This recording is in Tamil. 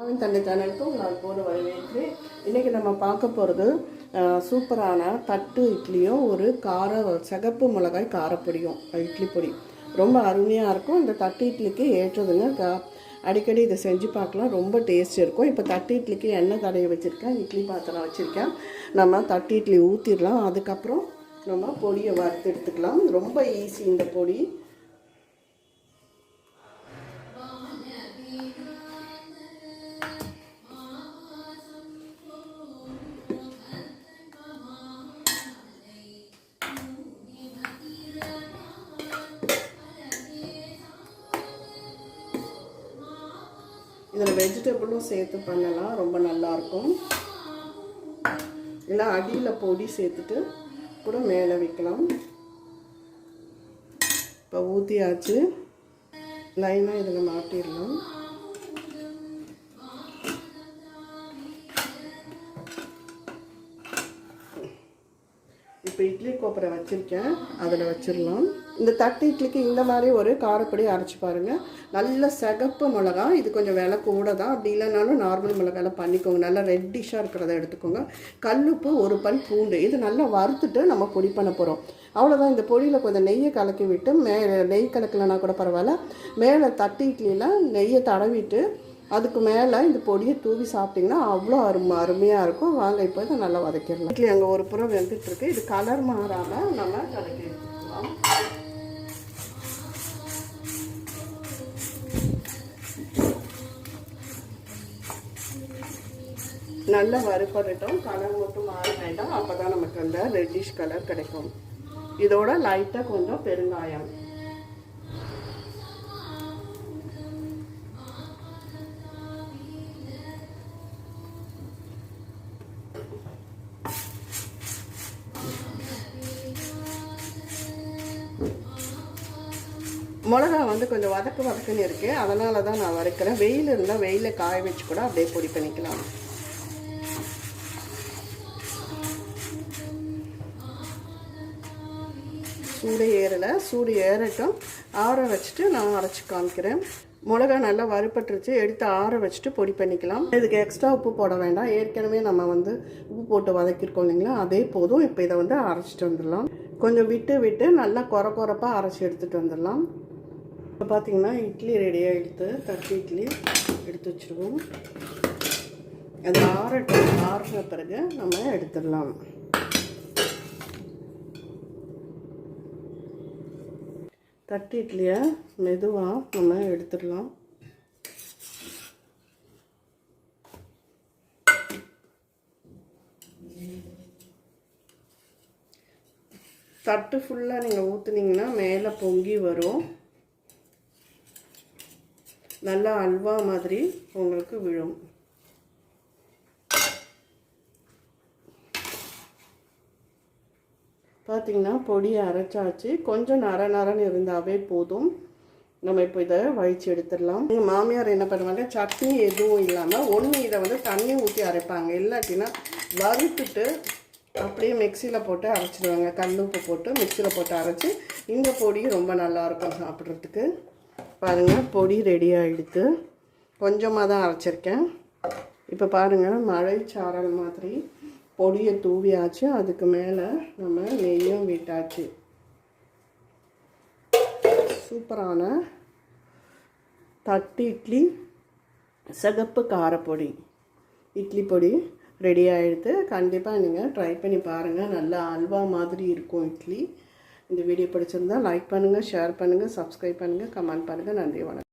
அம்மாவின் தந்தை சேனலுக்கு உங்கள் போது வரவேற்கிறேன் இன்றைக்கி நம்ம பார்க்க போகிறது சூப்பரான தட்டு இட்லியும் ஒரு கார சிகப்பு மிளகாய் காரப்பொடியும் இட்லி பொடி. ரொம்ப அருமையாக இருக்கும். இந்த தட்டு இட்லிக்கு ஏற்றதுங்க. க அடிக்கடி இதை செஞ்சு பார்க்கலாம். ரொம்ப டேஸ்ட் இருக்கும். இப்போ தட்டு இட்லிக்கு எண்ணெய் தடைய வச்சுருக்கேன்? இட்லி பாத்திரம் வச்சுருக்கேன். நம்ம தட்டு இட்லி ஊற்றிடலாம் அதுக்கப்புறம் நம்ம பொடியை வறுத்து எடுத்துக்கலாம். ரொம்ப ஈஸி இந்த பொடி. இதில் வெஜிடபிளும் சேர்த்து பண்ணலாம். ரொம்ப நல்லாயிருக்கும். இல்லை அடியில் பொடி சேர்த்துட்டு கூட மேலே வைக்கலாம். இப்போ ஊற்றியாச்சு லைனாக இதில் மாட்டிடலாம். இப்போ இட்லி கோப்பரை வச்சுருக்கேன். அதில் வச்சிடலாம். இந்த தட்டு இட்லிக்கு இந்த மாதிரி ஒரு காரப்பொடி அரைச்சி பாருங்கள் நல்ல சிகப்பு மிளகா. இது கொஞ்சம் விலை கூட தான் அப்படி இல்லைனாலும் நார்மல் மிளகாயில் பண்ணிக்கோங்க. நல்லா ரெட்டிஷாக இருக்கிறத எடுத்துக்கோங்க. கல்லுப்பு ஒரு பல் பூண்டு. இது நல்லா வறுத்துட்டு நம்ம பொடி பண்ண போகிறோம் அவ்வளோதான் இந்த பொடியில் கொஞ்சம் நெய்யை கலக்கி விட்டு மேலே நெய் கலக்கலைன்னா கூட பரவாயில்ல. மேலே தட்டு இட்லியில் நெய்யை தடவிட்டு அதுக்கு மேலே இந்த பொடியை தூவி சாப்பிட்டிங்கன்னா அவ்வளோ அருமை அருமையாக இருக்கும். வாங்க இப்போ இதை நல்லா வதக்கிடலாம். இட்லி அங்கே ஒரு புறம் வெந்துட்டுருக்கு இது கலர் மாறாமல் நம்ம கலக்கி எடுத்துக்கலாம் நல்லா வறுப்படட்டும் கலர் மட்டும் மாற வேண்டாம். அப்போ தான் நமக்கு அந்த ரெட்டிஷ் கலர் கிடைக்கும். இதோட லைட்டாக கொஞ்சம் பெருங்காயம். மிளகா வந்து கொஞ்சம் வதக்கு வதக்குன்னு இருக்குது அதனால தான் நான் வறுக்கிறேன் வெயில் இருந்தால் வெயிலில் காய வச்சு கூட அப்படியே பொடி பண்ணிக்கலாம். சூடு ஏறலை. சூடு ஏறட்டும். ஆற வச்சுட்டு நான் அரைச்சி காமிக்கிறேன். மிளகா நல்லா வறுப்பட்டுருச்சு எடுத்து ஆற வச்சுட்டு பொடி பண்ணிக்கலாம். இதுக்கு எக்ஸ்ட்ரா உப்பு போட வேண்டாம். ஏற்கனவே நம்ம வந்து உப்பு போட்டு வதக்கியிருக்கோம் இல்லைங்களா? அதே போதும் இப்போ இதை வந்து அரைச்சிட்டு வந்துடலாம். கொஞ்சம் விட்டு விட்டு நல்லா குறை குறைப்பாக அரைச்சி எடுத்துகிட்டு வந்துடலாம். இப்போ பார்த்தீங்கன்னா இட்லி ரெடியாக எடுத்து தட்டு இட்லி எடுத்து வச்சுருவோம். அது ஆறட்டும். ஆறுன பிறகு நம்ம எடுத்துடலாம். தட்டு இட்லியை மெதுவாக நம்ம எடுத்துடலாம். தட்டு ஃபுல்லாக நீங்கள் ஊற்றுனீங்கன்னா மேலே பொங்கி வரும். நல்லா அல்வா மாதிரி உங்களுக்கு விழும். பார்த்திங்கன்னா பொடியை அரைச்சாச்சு. கொஞ்சம் நர நரன்னு இருந்தாவே போதும். நம்ம இப்போ இதை வழித்து எடுத்துடலாம். எங்கள் மாமியார் என்ன பண்ணுவாங்க சட்னி எதுவும் இல்லாமல் ஒன்று இதை வந்து தண்ணி ஊற்றி அரைப்பாங்க. இல்லாட்டினா வறுத்துட்டு அப்படியே மிக்சியில் போட்டு அரைச்சிடுவாங்க. கல் உப்பு போட்டு மிக்சியில் போட்டு அரைச்சி இந்த பொடி ரொம்ப நல்லாயிருக்கும் சாப்பிட்றதுக்கு. பாருங்கள் பொடி ரெடி ஆகிடுது கொஞ்சமாக தான் அரைச்சிருக்கேன். இப்போ பாருங்கள் மழை சாரல் மாதிரி பொடியை தூவியாச்சு. அதுக்கு மேலே நம்ம நெய்யும் விட்டாச்சு. சூப்பரான தட்டு இட்லி சிகப்பு காரப்பொடி இட்லி பொடி ரெடி ஆகிடுது கண்டிப்பாக நீங்கள் ட்ரை பண்ணி பாருங்கள் நல்லா அல்வா மாதிரி இருக்கும் இட்லி. இந்த வீடியோ பிடிச்சிருந்தால் லைக் பண்ணுங்கள் ஷேர் பண்ணுங்கள் சப்ஸ்கிரைப் பண்ணுங்கள் கமெண்ட் பண்ணுங்கள் நன்றி வணக்கம்.